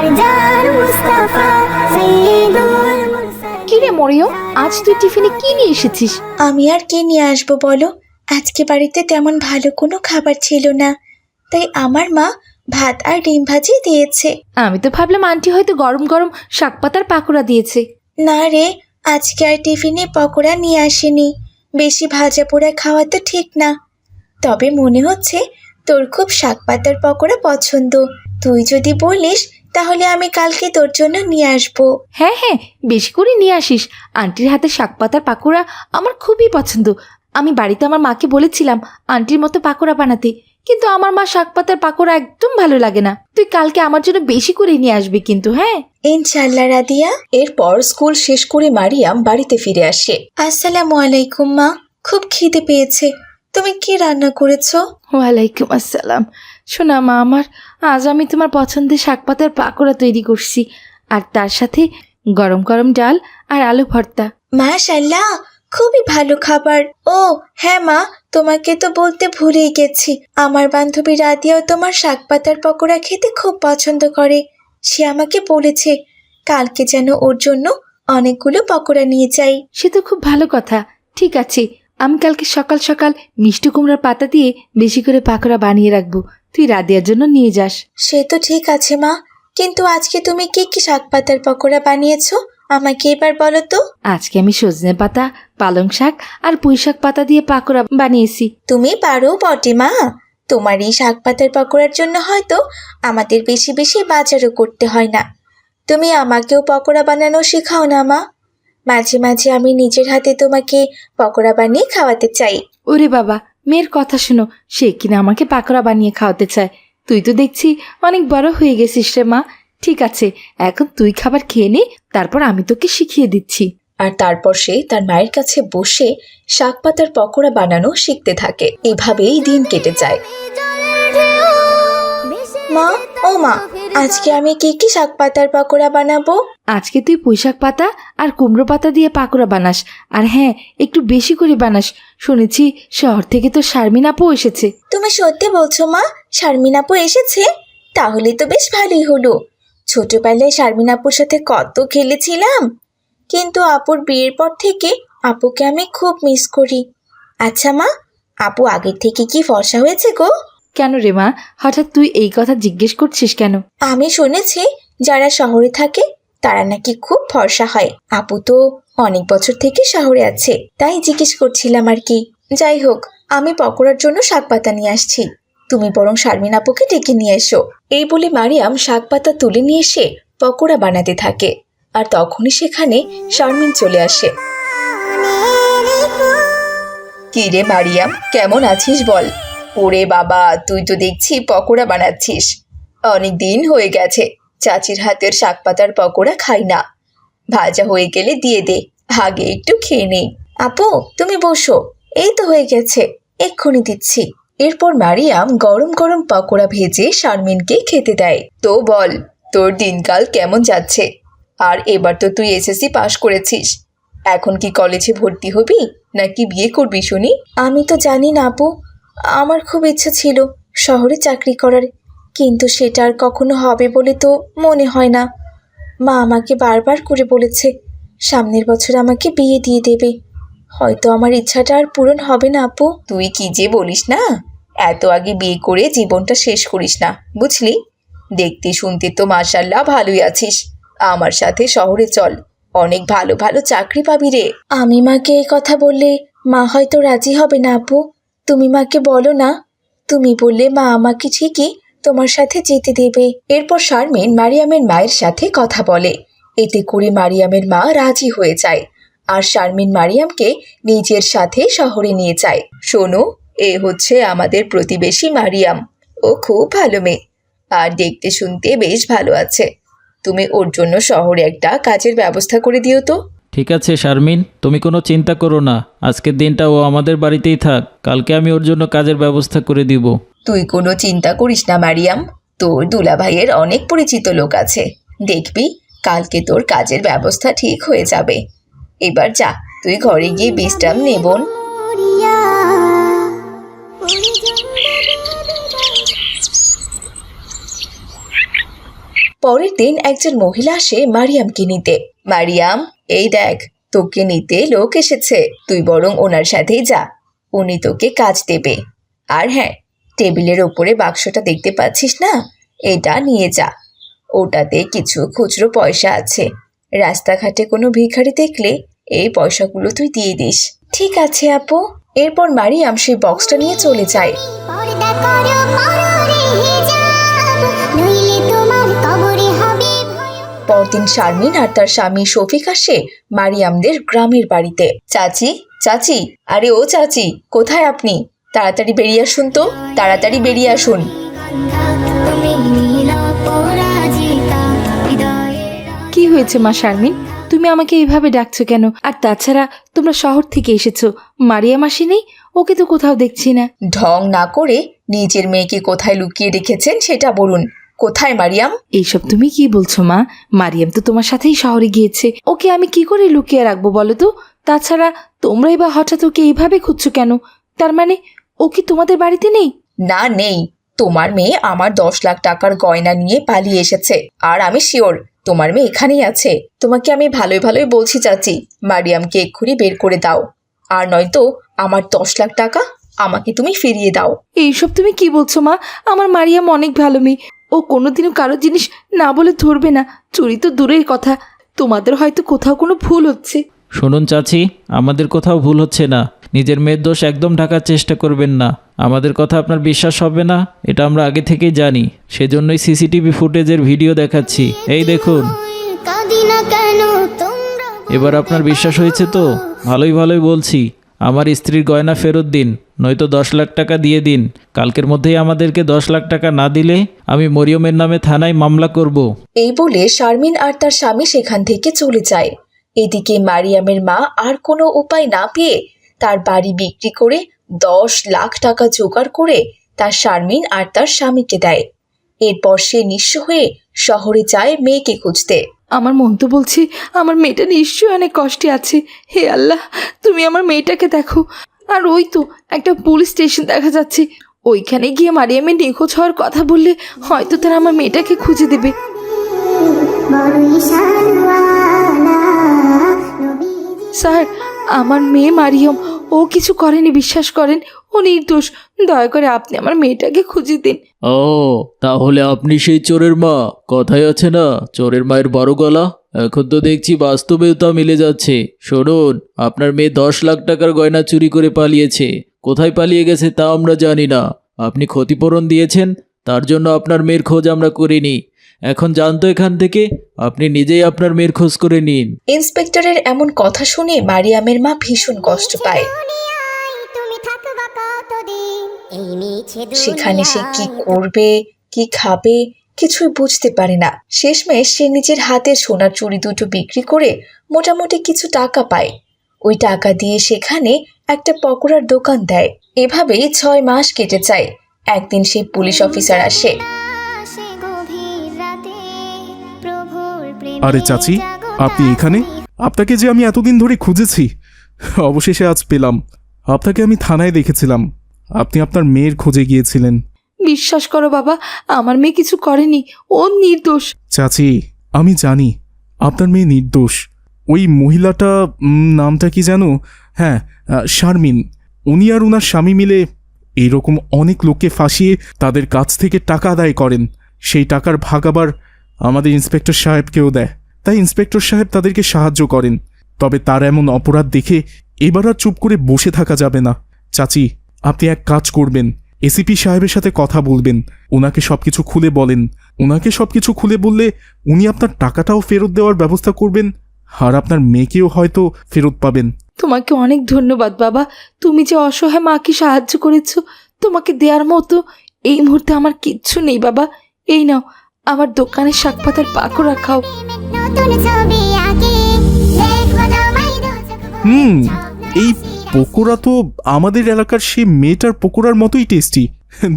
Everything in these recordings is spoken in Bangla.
আমার জান মুস্তাফা সৈয়দুল মুরসালিন। কি রে মরিয়ম আজ তুই টিফিনে কি নিয়ে এসেছিস? আমি আর কে নিয়ে আসব বলো? আজকে বাড়িতে তেমন ভালো কোনো খাবার ছিল না। তাই আমার মা ভাত আর ডিম ভাজি দিয়েছে। আমি তো ভাবলাম আন্টি হয়তো গরম গরম শাক পাতার পাকোড়া দিয়েছে। না রে আজকে আর টিফিনে পকোড়া নিয়ে আসেনি। বেশি ভাজা পোড়া খাওয়া তো ঠিক না। তবে মনে হচ্ছে তোর খুব শাক পাতার পকোড়া পছন্দ। তুই যদি বলিস তাহলে আমি কালকে তোর জন্য নিয়ে আসব। হ্যাঁ হ্যাঁ বেশি করে নিয়ে আসিস। আন্টির হাতে শাক পাতার পাকোড়া আমার খুবই পছন্দ। আমি বাড়িতে আমার মাকে বলেছিলাম আন্টির মতো পাকোড়া বানাতে কিন্তু আমার মা শাক পাতার পাকোড়া একদম ভালো লাগে না। তুই কালকে আমার জন্য বেশি করে নিয়ে আসবি কিন্তু হ্যাঁ? ইনশাল্লাহ রাদিয়া। এরপর স্কুল শেষ করে মারিয়াম বাড়িতে ফিরে আসে। আসসালামু আলাইকুম মা। খুব খিদে পেয়েছে। তুমি কি রান্না করেছ? ওয়ালাইকুম আসসালাম। শোনা মা আমার আজ আমি তোমার পছন্দের শাক পাতার পাকোড়া তৈরি করছি। আর তার সাথে গরম গরম ডাল আর আলু ভর্তা। মাশাল্লাহ খুবই ভালো খাবার। ও হ্যাঁ মা তোমাকে তো বলতে ভুলেই গেছি। আমার বান্ধবী রাদিয়াও তোমার শাক পাতার পকোড়া খেতে খুব পছন্দ করে। সে আমাকে বলেছে কালকে যেন ওর জন্য অনেকগুলো পকোড়া নিয়ে যাই। সে তো খুব ভালো কথা। ঠিক আছে আমি কালকে সকাল সকাল মিষ্টি কুমড়ার পাতা দিয়ে বেশি করে পাকোড়া বানিয়ে রাখব। তুই রাদিয়ার জন্য নিয়ে যাস। সে তো ঠিক আছে মা। কিন্তু আজকে তুমি কি কি শাক পাতার পকোড়া বানিয়েছো? আমাকে এবার বলো তো। আজকে আমি সজনে পাতা পালং শাক আর পুঁই শাক পাতা দিয়ে পাকোড়া বানিয়েছি। তুমি পারো বটে মা। তোমার এই শাক পাতার পকোড়ার জন্য হয়তো আমাদের বেশি বেশি বাজারও করতে হয় না। তুমি আমাকেও পকোড়া বানানো শেখাও না মা। মাঝে মাঝে আমি নিজের হাতে তোমাকে পকোড়া বানিয়ে খাওয়াতে চাই। ওরে বাবা মেয়ের কথা শুনো সে কিনা আমাকে পাকোড়া বানিয়ে খাওয়াতে চায় তুই তো দেখছি অনেক বড় হয়ে গেছিস রে মা ঠিক আছে এখন তুই খাবার খেয়ে নে তারপর আমি তোকে শিখিয়ে দিচ্ছি আর তারপর সে তার মায়ের কাছে বসে শাক পাতার পকোড়া বানানো শিখতে থাকে এভাবেই দিন কেটে যায় মা ও মা আজকে আমি কি কি শাক পাতার পাকোড়া বানাবো? আজকে তুই পুঁইশাক পাতা আর কুমড়ো পাতা দিয়ে পাকোড়া বানাস। আর হ্যাঁ একটু বেশি করে বানাস। শুনেছি শহর থেকে তো শারমিন আপু এসেছে। তুমি সত্যি বলছো মা শারমিন আপু এসেছে? তাহলে তো বেশ ভালোই হলো। ছোটবেলায় শারমিন আপুর সাথে কত খেলেছিলাম। কিন্তু আপুর বিয়ের পর থেকে আপুকে আমি খুব মিস করি। আচ্ছা মা আপু আগের থেকে কি ফর্সা হয়েছে গো? কেন রে মা? হঠাৎ তুই এই কথা জিজ্ঞেস করছিস কেন? আমি শুনেছি যারা শহরে থাকে তারা নাকি খুব ভরসা হয়। আপু তো অনেক বছর থেকে শহরে আছে তাই জিজ্ঞেস করছিলাম আর কি। যাই হোক আমি পকোড়ার জন্য শাক পাতা নিয়ে আসছি। তুমি বরং শারমিন আপুকে ডেকে নিয়ে এসো। এই বলে মারিয়াম শাক পাতা তুলে নিয়ে এসে পকোড়া বানাতে থাকে। আর তখনই সেখানে শারমিন চলে আসে। কি রে মারিয়াম কেমন আছিস বল? ওরে বাবা, তুই তো দেখছি পকোড়া বানাচ্ছিস। অনেক দিন হয়ে গেছে, চাচির হাতের শাক পাতার পকোড়া খাই না। ভাজা হয়ে গেলে দিয়ে দে, আগে একটু খেয়ে নেই। আপু, তুমি বসো, এই তো হয়ে গেছে, এক্ষুনি দিচ্ছি। এরপর মারিয়াম গরম গরম পকোড়া ভেজে শারমিনকে খেতে দেয়। তো বল, তোর দিনকাল কেমন যাচ্ছে? আর এবার তো তুই এসএসসি পাশ করেছিস। এখন কি কলেজে ভর্তি হবি, নাকি বিয়ে করবি শুনি? আমি তো জানি না আপু। আমার খুব ইচ্ছে ছিল শহরে চাকরি করার কিন্তু সেটা আর কখনো হবে বলে তো মনে হয় না। মা আমাকে বারবার করে বলেছে সামনের বছর আমাকে বিয়ে দিয়ে দেবে। হয়তো আমার ইচ্ছাটা আর পূরণ হবে না আপু। তুই কি যে বলিস না? এত আগে বিয়ে করে জীবনটা শেষ করিস না বুঝলি? দেখতে শুনতে তো মার্শাল্লাহ ভালোই আছিস। আমার সাথে শহরে চল অনেক ভালো ভালো চাকরি পাবি রে। আমি মাকে এই কথা বললে মা হয়তো রাজি হবে না আপু। তুমি মাকে বলো না। তুমি বললে মা আমাকে ঠিকই তোমার সাথে যেতে দেবে। এরপর শারমিন মারিয়ামের মায়ের সাথে কথা বলে। এতে করে মারিয়ামের মা রাজি হয়ে যায় আর শারমিন মারিয়ামকে নিজের সাথে শহরে নিয়ে যায়। শোনো, এ হচ্ছে আমাদের প্রতিবেশী মারিয়াম। ও খুব ভালো মেয়ে আর দেখতে শুনতে বেশ ভালো আছে। তুমি ওর জন্য শহরে একটা কাজের ব্যবস্থা করে দিও তো। ঠিক আছে, শারমিন, তুমি কোনো চিন্তা করো না। আজকের দিনটা ও আমাদের বাড়িতেই থাক। কালকে আমি ওর জন্য কাজের ব্যবস্থা করে দিব। তুই কোনো চিন্তা করিস না, মারিয়াম। তোর দুলাভাইয়ের অনেক পরিচিত লোক আছে। দেখবি, কালকে তোর কাজের ব্যবস্থা ঠিক হয়ে যাবে। এবার যা, তুই ঘরে গিয়ে বিশ্রাম নেবন পরের দিন একজন মহিলা আসে মারিয়ামকে নিতে। মারিয়াম, এই দেখ, তোকে নিতে লোক এসেছে। তুই বরং ওনার সাথেই যা। উনি তোকে কাজ দেবে। আর হ্যাঁ টেবিলের ওপরে বাক্সটা দেখতে পাচ্ছিস না? এটা নিয়ে যা। ওটাতে কিছু খুচরো পয়সা আছে। রাস্তাঘাটে কোনো ভিখারি দেখলে এই পয়সাগুলো তুই দিয়ে দিস। ঠিক আছে, আপু। এরপর মারিয়াম সেই বক্সটা নিয়ে চলে যায়। পরদিন শারমিন আর তার স্বামী শফিক আসে মারিয়ামদের গ্রামের বাড়িতে। চাচি চাচি আরে ও চাচি কোথায় আপনি? তাড়াতাড়ি বেরিয়ে আসুন তো তাড়াতাড়ি বেরিয়ে আসুন। কি হয়েছে মা শারমিন? তুমি আমাকে এইভাবে ডাকছো কেন? আর তাছাড়া তোমরা শহর থেকে এসেছ মারিয়াম নেই ওকে তো কোথাও দেখছি না। ঢং না করে নিজের মেয়েকে কোথায় লুকিয়ে রেখেছেন সেটা বলুন। কোথায় মারিয়াম? এইসব তুমি কি বলছো মা? মারিয়াম তো তোমার সাথেই শহরে গিয়েছে। ওকে আমি কি করে লুকিয়ে রাখব বলো তো? তাছাড়া তোমরাই বা হঠাৎ ওকে এইভাবে খুঁজছো কেন? তার মানে ও কি তোমাদের বাড়িতে নেই? না নেই। তোমার মেয়ে আমার দশ লাখ টাকার গয়না নিয়ে পালিয়ে এসেছে। আর আমি শিওর তোমার মেয়ে এখানেই আছে। তোমাকে আমি ভালোই ভালোই বলছি চাচি। মারিয়ামকে এক্ষুনি বের করে দাও। আর নয়তো আমার দশ লাখ টাকা আমাকে তুমি ফিরিয়ে দাও। এইসব তুমি কি বলছো মা? আমার মারিয়াম অনেক ভালো মেয়ে। ও কোনোদিনও কারও জিনিস না বলে ধরবে না। চুরি তো দূরের কথা। তোমাদের হয়তো কোথাও কোনো ভুল হচ্ছে। শুনুন চাচি, আমাদের কোথাও ভুল হচ্ছে না। নিজের মেয়ের দোষ একদম ঢাকার চেষ্টা করবেন না। আমাদের কথা আপনার বিশ্বাস হবে না, এটা আমরা আগে থেকেই জানি। সেজন্যই সিসিটিভি ফুটেজের ভিডিও দেখাচ্ছি। এই দেখুন। এবার আপনার বিশ্বাস হয়েছে তো? ভালোই ভালোই বলছি। আমার স্ত্রীর গয়না ফেরত দিন। নয়তো দশ লাখ টাকা দিয়ে দিন। কালকের মধ্যেই আমাদেরকে দশ লাখ টাকা না দিলে আমি মরিয়মের নামে থানায় মামলা করব। এই বলে শারমিন আর তার স্বামী সেখান থেকে চলে যায়। এদিকে মারিয়ামের মা আর কোনো উপায় না পেয়ে তার বাড়ি বিক্রি করে দশ লাখ টাকা জোগাড় করে তার শারমিন আর তার স্বামীকে দেয়। এরপর সে নিঃস্ব হয়ে শহরে যায় মেয়েকে খুঁজতে। আমার মন তো বলছে আমার মেয়েটা নিশ্চয়ই অনেক কষ্টে আছে। হে আল্লাহ তুমি আমার মেয়েটাকে দেখো। আর ওই তো একটা পুলিশ স্টেশন দেখা যাচ্ছে। ওইখানে গিয়ে মারিয়ামের নিখোঁজ হওয়ার কথা বললে হয়তো তারা আমার মেয়েটাকে খুঁজে দেবে। স্যার, আমার মেয়ে মারিয়ম, ও কিছু করেনি, বিশ্বাস করেন? ও নির্দোষ। দয়া করে আপনি আমার মেয়েটাকে খুঁজে দিন। ও, তাহলে আপনি সেই চোরের মা। কথাই আছে না, চোরের মায়ের বড় গলা। এখন তো দেখছি বাস্তবেও তা মিলে যাচ্ছে। শুনুন আপনার মেয়ে দশ লাখ টাকার গয়না চুরি করে পালিয়েছে। কোথায় পালিয়ে গেছে তা আমরা জানি না। আপনি ক্ষতিপূরণ দিয়েছেন তার জন্য আপনার মেয়ের খোঁজ আমরা করিনি। এখন জানতো এখান থেকে আপনি নিজেই আপনার মেয়ের খোঁজ করে নিন। ইন্সপেক্টরের এমন কথা শুনে মারিয়ামের মা ভীষণ কষ্ট পায়। সেখানে সে কি করবে কি খাবে কিছুই বুঝতে পারে না। শেষমেশ সে নিজের হাতের সোনার চুড়ি দুটো বিক্রি করে মোটামুটি কিছু টাকা পায়। ওই টাকা দিয়ে সেখানে একটা পকোড়ার দোকান দেয়। এভাবেই ছয় মাস কেটে যায়। একদিন সেই পুলিশ অফিসার আসে। আরে চাচি, আপনি এখানে? আপনাকে যে আমি এতদিন ধরে খুঁজেছি, অবশেষে আজ পেলাম। আপনাকে আমি থানায় দেখেছিলাম। আপনি আপনার মেয়ের খোঁজে গিয়েছিলেন। বিশ্বাস করো বাবা, আমার মেয়ে কিছু করেনি। ও নির্দোষ। চাচি, আমি জানি, আপনার মেয়ে নির্দোষ। ওই মহিলাটা নামটা কি জানো? হ্যাঁ শারমিন। উনি আর ওনার স্বামী মিলে এরকম অনেক লোককে ফাঁসিয়ে তাদের কাছ থেকে টাকা আদায় করেন। সেই টাকার ভাগ আবার আমাদের ইন্সপেক্টর সাহেবকেও দেয়। তাই ইন্সপেক্টর সাহেব তাদেরকে সাহায্য করেন। তবে তার এমন অপরাধ দেখে এবার আর চুপ করে বসে থাকা যাবে না। চাচি, আপনি এক কাজ করবেন। এসিপি সাহেবের সাথে কথা বলবেন ওনাকে সব কিছু খুলে বলেন। ওনাকে সব কিছু খুলে বললে উনি আপনার টাকাটাও ফেরত দেওয়ার ব্যবস্থা করবেন আর আপনার মেয়েকেও হয়তো ফেরত পাবেন। তোমাকে অনেক ধন্যবাদ বাবা। তুমি যে অসহায় মাকে সাহায্য করেছ তোমাকে দেওয়ার মতো এই মুহূর্তে আমার কিচ্ছু নেই বাবা। এই নাও আমার দোকানের শাক পাতার পাকোড়া খাও। হুম এই। পকোড়া তো আমাদের এলাকার সেই মেয়েটার পকোড়ার মতোই টেস্টি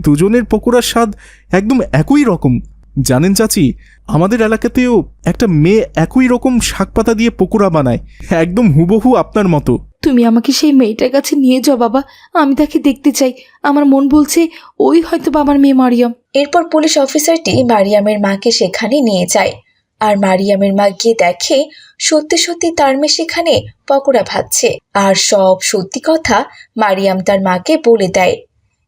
দুজনের পকোড়ার স্বাদ একদম একই রকম। জানেন চাচি আমাদের এলাকাতেও একটা মেয়ে একই রকম শাক পাতা দিয়ে পকোড়া বানায়। একদম হুবহু আপনার মতো। তুমি আমাকে সেই মেয়েটার কাছে নিয়ে যাও বাবা আমি তাকে দেখতে চাই। আমার মন বলছে ওই হয়তো বা আমার মেয়ে মারিয়াম। এরপর পুলিশ অফিসারটি মারিয়ামের মাকে সেখানে নিয়ে যায়। আর মারিয়ামের মা গিয়ে দেখে, সত্যি সত্যি তার মেয়ে সেখানে পকোড়া ভাজছে। আর সব সত্যি কথা মারিয়াম তার মাকে বলে দেয়।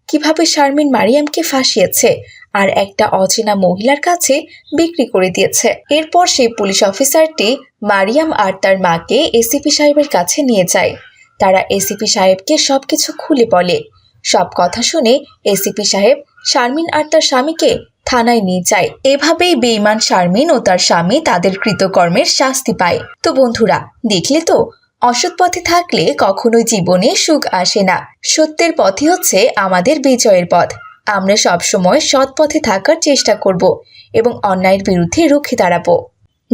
কীভাবে শারমিন মারিয়ামকে ফাঁসিয়েছে আর একটা অচেনা মহিলার কাছে বিক্রি করে দিয়েছে। এরপর সেই পুলিশ অফিসারটি মারিয়াম আর তার মাকে এসিপি সাহেবের কাছে নিয়ে যায়। তারা এসিপি সাহেবকে সবকিছু খুলে বলে। সব কথা শুনে এসিপি সাহেব শারমিন আর তার স্বামীকে থানায় নিয়ে যায়। এভাবেই বেইমান শারমিন ও তার স্বামী তাদের কৃতকর্মের শাস্তি পায়। তো বন্ধুরা, দেখলে তো? অসৎ পথে থাকলে কখনোই জীবনে সুখ আসে না। সত্যের পথই হচ্ছে আমাদের বিজয়ের পথ। আমরা সবসময় সৎ পথে থাকার চেষ্টা করব এবং অন্যায়ের বিরুদ্ধে রুখে দাঁড়াবো।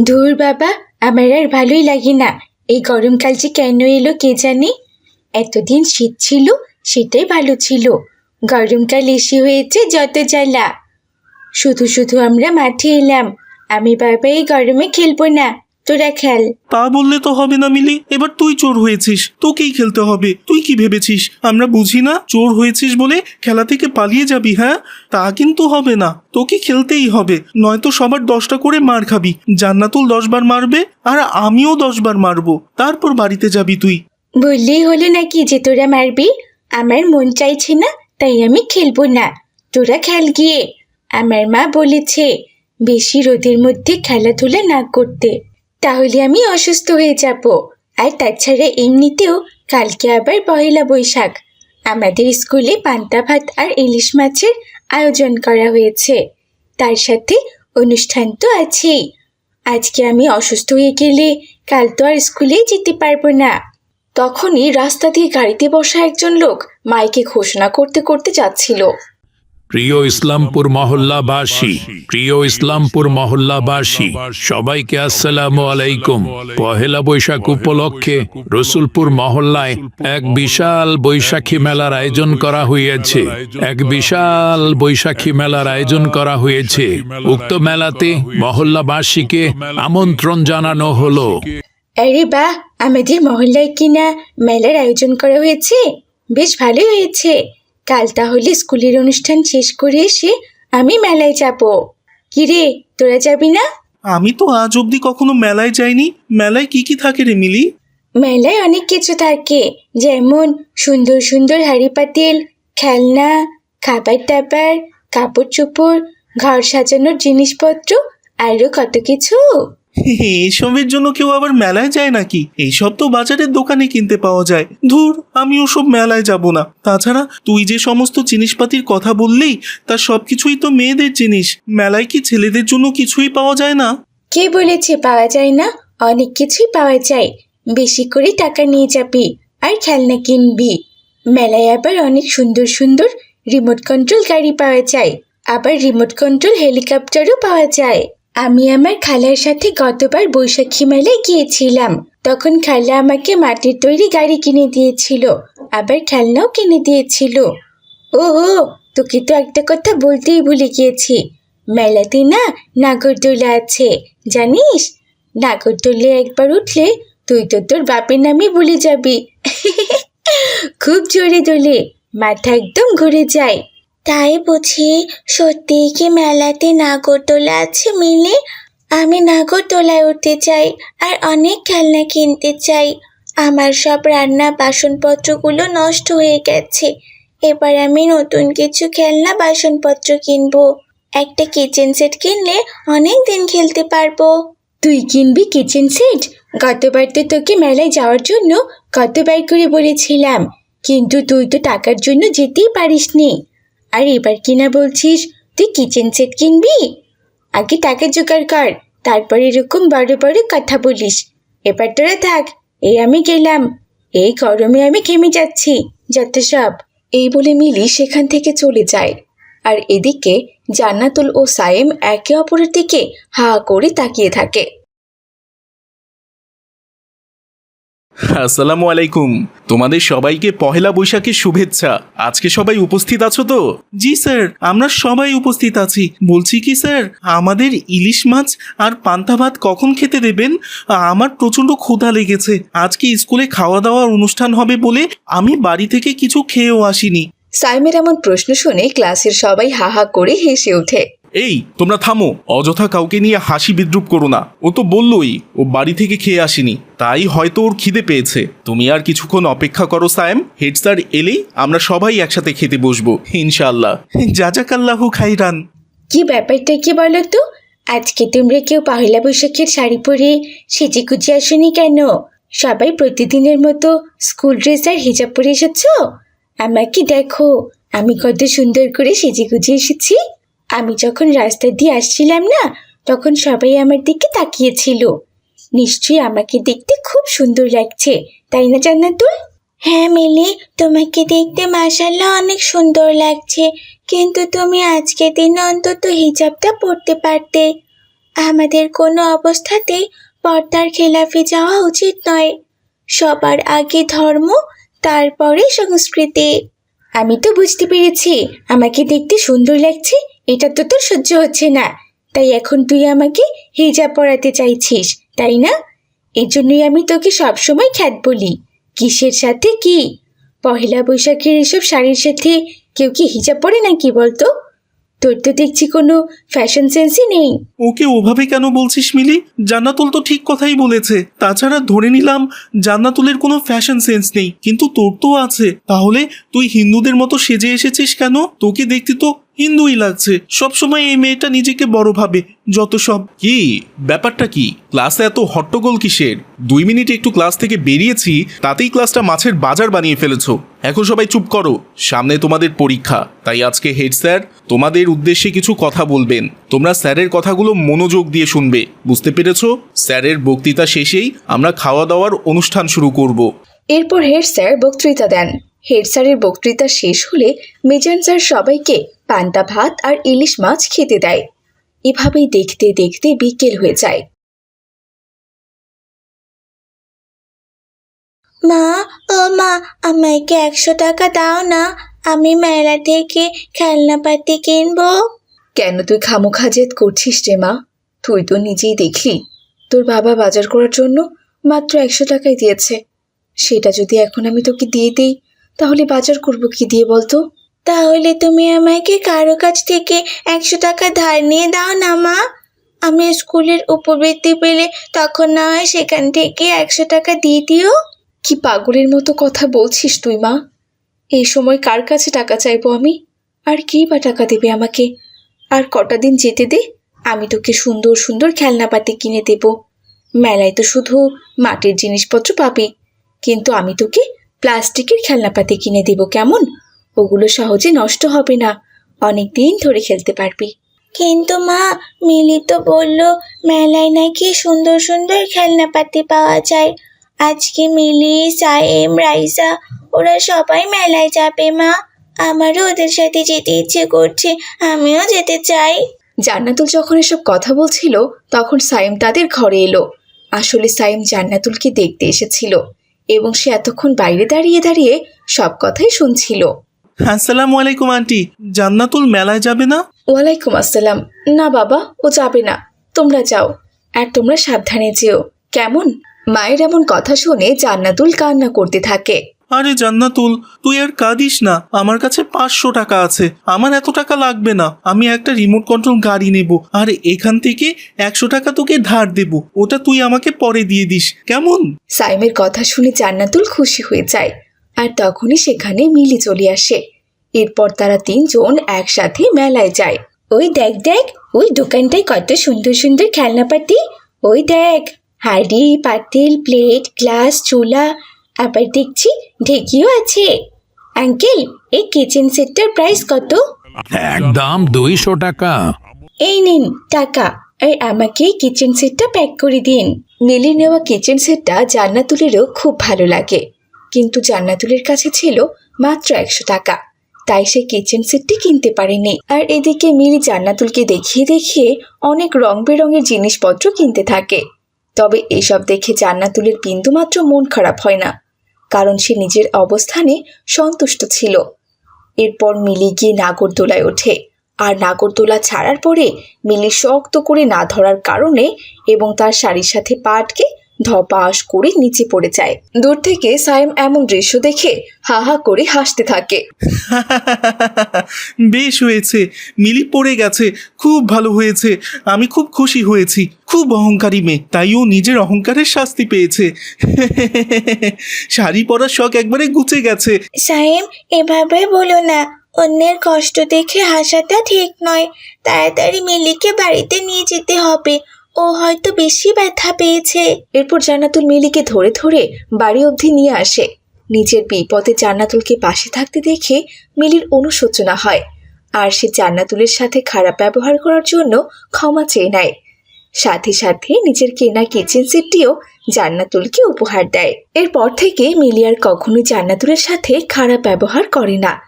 ধুর বাবা, আমার আর ভালোই লাগে না। এই গরমকাল যে কেন এলো কে জানে? এতদিন শীত ছিল, সেটাই ভালো ছিল। গরমকাল এসে হয়েছে যত জ্বালা। শুধু শুধু আমরা মাঠে এলাম। আমি বাবা এই গরমে খেলব না। তোরা খেল। তা বললে তো হবে না মিলি। এবার তুই চোর হয়েছিস। তোকেই খেলতে হবে। তুই কি ভেবেছিস? আমরা বুঝি না চোর হয়েছিস বলে খেলা থেকে পালিয়ে যাবি হ্যাঁ? তা কিন্তু হবে না। তোকে খেলতেই হবে। নয়তো সবার দশটা করে মার খাবি। জান্নাতুল দশবার মারবে আর আমিও দশবার মারবো। তারপর বাড়িতে যাবি তুই। বললেই হলো নাকি যে তোরা মারবি? আমার মন চাইছে না তাই আমি খেলব না। তোরা খেল গিয়ে। আমার মা বলেছে, বেশি রোদের মধ্যে খেলাধুলা না করতে। তাহলে আমি অসুস্থ হয়ে যাব। আর তাছাড়া এমনিতেও কালকে আবার পহেলা বৈশাখ। আমাদের স্কুলে পান্তা ভাত আর ইলিশ মাছের আয়োজন করা হয়েছে। তার সাথে অনুষ্ঠান তো আছেই। আজকে আমি অসুস্থ হয়ে গেলে কাল তো আর স্কুলে যেতে পারব না। তখনই রাস্তা দিয়ে গাড়িতে বসা একজন লোক মাইকে ঘোষণা করতে করতে যাচ্ছিল। প্রিয় ইসলামপুর মহল্লাবাসী, প্রিয় ইসলামপুর মহল্লাবাসী, সবাইকে আসসালামু আলাইকুম। পহেলা বৈশাখ উপলক্ষে রসুলপুর মহল্লায় এক বিশাল বৈশাখী মেলার আয়োজন করা হয়েছে। এক বিশাল বৈশাখী মেলার আয়োজন করা হয়েছে। উক্ত মেলাতে মহল্লাবাসীকে আমন্ত্রণ জানানো হলো। আরে বাহ, আমাদের মহল্লায় কিনা মেলার আয়োজন করা হয়েছে? বেশ ভালোই হয়েছে। কাল তাহলে স্কুলের অনুষ্ঠান শেষ করে এসে আমি মেলায় যাব। কিরে তোরা যাবি না? আমি তো আজ অবধি কখনো মেলায় যাইনি। মেলায় কি কি থাকে রে মিলি? মেলায় অনেক কিছু থাকে। যেমন সুন্দর সুন্দর হাঁড়ি পাতিল খেলনা খাবার টাবার কাপড় চোপড় ঘর সাজানোর জিনিসপত্র আরও কত কিছু। এইসবের জন্য কেউ আবার মেলায় যায় নাকি? এইসব তো বাজারের দোকানে কিনতে পাওয়া যায়। ধুর আমি ওসব মেলায় যাব না। তাছাড়া তুই যে সমস্ত জিনিসপাতির কথা বললেই তার সব কিছুই তো মেয়েদের জিনিস। মেলায় কি ছেলেদের জন্য কিছুই পাওয়া যায় না? কে বলেছে পাওয়া যায় না? অনেক কিছুই পাওয়া যায়। বেশি করে টাকা নিয়ে যাবি আর খেলনা কিনবি। মেলায় আবার অনেক সুন্দর সুন্দর রিমোট কন্ট্রোল গাড়ি পাওয়া যায়। আবার রিমোট কন্ট্রোল হেলিকপ্টারও পাওয়া যায়। আমি আমার খালার সাথে গতবার বৈশাখী মেলায় গিয়েছিলাম। তখন খালা আমাকে মাটির তৈরি গাড়ি কিনে দিয়েছিল, আবার খেলনাও কিনে দিয়েছিল। ওহো, তোকে তো একটা কথা বলতেই ভুলে গিয়েছি। মেলাতে না নাগরদোলা আছে, জানিস? নাগরদোলে একবার উঠলে তুই তো তোর বাপের নামই ভুলে যাবি। খুব জোরে দোলে, মাথা একদম ঘুরে যায়। তাই বুঝি সত্যিই কি মেলাতে নাগরদোলা আছে মিলে? আমি নাগরদোলায় উঠতে চাই আর অনেক খেলনা কিনতে চাই। আমার সব রান্না বাসনপত্রগুলো নষ্ট হয়ে গেছে। এবার আমি নতুন কিছু খেলনা বাসনপত্র কিনবো। একটা কিচেন সেট কিনলে অনেক দিন খেলতে পারব। তুই কিনবি কিচেন সেট গতবার তো তোকে মেলায় যাওয়ার জন্য কতবার করে বলেছিলাম। কিন্তু তুই তো টাকার জন্য যেতেই পারিসনি। আর এবার কিনা বলছিস? তুই কিচেন সেট কিনবি? আগে টাকা জোগাড় কর, তারপর এরকম বড় বড় কথা বলিস। এবার তোরা থাক এই আমি গেলাম। এই গরমে আমি ঘেমে যাচ্ছি, যত সব। এই বলে মিলি সেখান থেকে চলে যায়। আর এদিকে জান্নাতুল ও সায়েম একে অপরের দিকে হা করে তাকিয়ে থাকে। আসসালামু আলাইকুম। তোমাদের সবাইকে পহেলা বৈশাখের শুভেচ্ছা। আজকে সবাই উপস্থিত আছো তো? জি স্যার। আমরা সবাই উপস্থিত আছি। বলছি কি স্যার আমাদের ইলিশ মাছ আর পান্তা ভাত কখন খেতে দেবেন? আমার প্রচণ্ড ক্ষুধা লেগেছে। আজকে স্কুলে খাওয়া দাওয়ার অনুষ্ঠান হবে বলে আমি বাড়ি থেকে কিছু খেয়েও আসিনি। সাইমের এমন প্রশ্ন শুনে ক্লাসের সবাই হা হা করে হেসে ওঠে। এই, তোমরা থামো। অযথা কাউকে নিয়ে হাসি বিদ্রুপ করো না। ও তো বললই, ও বাড়ি থেকে খেয়ে আসেনি। তাই হয়তো ওর খিদে পেয়েছে। তুমি আর কিছুক্ষণ অপেক্ষা করো, সায়েম। হেড স্যার এলেই আমরা সবাই একসাথে খেতে বসবো, ইনশাআল্লাহ। জাজাকাল্লাহু খাইরান। কি ব্যাপারটা কি বলো তো? আজকে তোমরা কেউ পহেলা বৈশাখের শাড়ি পরে সেজে গুজে আসনি কেন? সবাই প্রতিদিনের মতো স্কুল ড্রেস আর হিজাব পরে এসেছ? আমাকে দেখো, আমি কত সুন্দর করে সেজে গুজে এসেছি। আমি যখন রাস্তা দিয়ে আসছিলাম না, তখন সবাই আমার দিকে তাকিয়েছিল। নিশ্চয়ই আমাকে দেখতে খুব সুন্দর লাগছে, তাই না জান্নাতুল? হ্যাঁ মিলি, তোমাকে দেখতে মাসাল্লাহ অনেক সুন্দর লাগছে, কিন্তু তুমি আজকে দিন অন্তত হিজাবটা পরতে পারতে। আমাদের কোনো অবস্থাতেই পর্দার খেলাফে যাওয়া উচিত নয়। সবার আগে ধর্ম, তারপরে সংস্কৃতি। আমি তো বুঝতে পেরেছি, আমাকে দেখতে সুন্দর লাগছে এটা তো তোর সহ্য হচ্ছে না। তাই এখন তুই আমাকে হিজাব পরাতে চাইছিস, তাই না? এই জন্যই আমি তোকে সবসময় খ্যাত বলি। কিসের সাথে কি? পহেলা বৈশাখের এসব শাড়ির সাথে কেউ কি হিজাব পরে নাকি বলতো? তোর তো দেখছি কোনো ফ্যাশন সেন্সই নেই। ওকে ওভাবে কেন বলছিস মিলি? জান্নাতুল তো ঠিক কথাই বলেছে। তাছাড়া ধরে নিলাম, জান্নাতুলের কোনো ফ্যাশন সেন্স নেই, কিন্তু তোর তো আছে। তাহলে তুই হিন্দুদের মতো সেজে এসেছিস কেন? তোকে দেখতে তো হিন্দুই লাগছে। সবসময় এই মেয়েটা নিজেকে বড় ভাবে যত সব। কি? ব্যাপারটা কি? ক্লাসে এত হট্টগোল কিসের? দুই মিনিট একটু ক্লাস থেকে বেরিয়েছি তাতেই ক্লাসটা মাছের বাজার বানিয়ে ফেলেছো। এখন সবাই চুপ করো সামনে তোমাদের পরীক্ষা। তাই আজকে হেড স্যার তোমাদের উদ্দেশ্যে কিছু কথা বলবেন। তোমরা স্যারের কথাগুলো মনোযোগ দিয়ে শুনবে বুঝতে পেরেছ? স্যারের বক্তৃতা শেষেই আমরা খাওয়া দাওয়ার অনুষ্ঠান শুরু করব। এরপর হেড স্যার বক্তৃতা দেন। হেড স্যারের বক্তৃতা শেষ হলে মেজান স্যার সবাইকে পান্তা ভাত আর ইলিশ মাছ খেতে দেয়। এভাবেই দেখতে দেখতে বিকেল হয়ে যায়। মা ও মা আমাকে একশো টাকা দাও না। আমি মেলা থেকে খেলনাপাতি কিনবো। কেন তুই খামোখা জেদ করছিস রে মা? তুই তো নিজেই দেখলি। তোর বাবা বাজার করার জন্য মাত্র একশো টাকাই দিয়েছে। সেটা যদি এখন আমি তোকে দিয়ে দিই তাহলে বাজার করব কি দিয়ে বলতো? তাহলে তুমি আমাকে কারও কাছ থেকে একশো টাকা ধার নিয়ে দাও না, মা। আমি স্কুলের উপবৃত্তি পেলে তখন না হয় সেখান থেকে একশো টাকা দিয়ে দিও। কি পাগলের মতো কথা বলছিস তুই, মা? এই সময় কার কাছে টাকা চাইব আমি? আর কি বা টাকা দেবে আমাকে? আর কটা দিন যেতে দে, আমি তোকে সুন্দর সুন্দর খেলনাপাতি কিনে দেব। মেলায় তো শুধু মাটির জিনিসপত্র পাবি, কিন্তু আমি তোকে প্লাস্টিকের খেলনাপাতি কিনে দেব, কেমন? ওগুলো সহজে নষ্ট হবে না। অনেক দিন ধরে খেলতে পারবি। কিন্তু মা মিলি তো বলল মেলায় নাকি সুন্দর সুন্দর খেলনাপাতি পাওয়া যায়। আজকে মিলি সায়েম রাইসা ওরা সবাই মেলায় যাবে মা। আমারও ওদের সাথে যেতে ইচ্ছে করছে আমিও যেতে চাই। জান্নাতুল যখন এসব কথা বলছিল তখন সাইম তাদের ঘরে এলো। আসলে সাইম জান্নাতুলকে দেখতে এসেছিল এবং সে এতক্ষণ বাইরে দাঁড়িয়ে দাঁড়িয়ে সব কথাই শুনছিল। আসসালামু আলাইকুম আন্টি। জান্নাতুল মেলায় যাবে না? ওয়ালাইকুম আসসালাম। না বাবা ও যাবে না। তোমরা যাও। আর তোমরা সাবধানে যেও। কেমন? মায়ের এমন কথা শুনে জান্নাতুল কান্না করতে থাকে। আরে জান্নাতুল তুই আর কাঁদিস না। আমার কাছে পাঁচশো টাকা আছে। আমার এত টাকা লাগবে না। আমি একটা রিমোট কন্ট্রোল গাড়ি নেব। আর এখান থেকে একশো টাকা তোকে ধার দেব। ওটা তুই আমাকে পরে দিয়ে দিস। কেমন? সাইমের কথা শুনে জান্নাতুল খুশি হয়ে যায়। আর তখনই সেখানে মিলি চলে আসে। এরপর তারা তিনজন একসাথে মেলায় যায়। ওই দেখ দেখ ওই দোকানটায় কত সুন্দর সুন্দর খেলনাপাতি ওই দেখ হাঁড়ি পাতিল প্লেট গ্লাস চুলা আবার দেখছি ঢেকিও আছে। আঙ্কেল এই কিচেন সেটটার প্রাইস কত? একদম দুইশো টাকা। এই নিন টাকা। আর আমাকে কিচেন সেটটা প্যাক করে দিন। মিলি নেওয়া কিচেন সেটটা জান্নাতুলেরও খুব ভালো লাগে। কিন্তু জান্নাতুলের কাছে ছিল মাত্র একশো টাকা। তাই সে কিচেন সেটটি কিনতে পারেনি। আর এদিকে মিলি জান্নাতুলকে দেখিয়ে দেখিয়ে অনেক রং বেরঙের জিনিসপত্র কিনতে থাকে। তবে এসব দেখে জান্নাতুলের বিন্দুমাত্র মন খারাপ হয় না, কারণ সে নিজের অবস্থানে সন্তুষ্ট ছিল। এরপর মিলি গিয়ে নাগরদোলায় ওঠে। আর নাগরদোলা ছাড়ার পরে মিলি শক্ত করে না ধরার কারণে এবং তার শাড়ির সাথে পা আটকে ধপাস করে নিচে পড়ে যায়। দূর থেকে সাইম এমন দৃশ্য দেখে হা হা করে হাসতে থাকে। বেশ হয়েছে মিলি পড়ে গেছে খুব ভালো হয়েছে আমি খুব খুশি হয়েছি খুব অহংকারী মেয়ে তাই ও নিজের অহংকারের শাস্তি পেয়েছে। শাড়ি পরার শখ একবারে গুছে গেছে। সাহেব এভাবে বলো না অন্যের কষ্ট দেখে হাসাটা ঠিক নয়। তাড়াতাড়ি মিলিকে বাড়িতে নিয়ে যেতে হবে। ও হয়তো বেশি ব্যথা পেয়েছে। এরপর জান্নাতুল মিলিকে ধরে ধরে বাড়ি অবধি নিয়ে আসে। নিজের বিপদে জান্নাতুলকে পাশে থাকতে দেখে মিলির অনুশোচনা হয়। আর সে জান্নাতুলের সাথে খারাপ ব্যবহার করার জন্য ক্ষমা চেয়ে নেয়। সাথে সাথে নিজের কেনা কিচেন সেটটিও জান্নাতুলকে উপহার দেয়। এরপর থেকে মিলি আর কখনোই জান্নাতুলের সাথে খারাপ ব্যবহার করে না।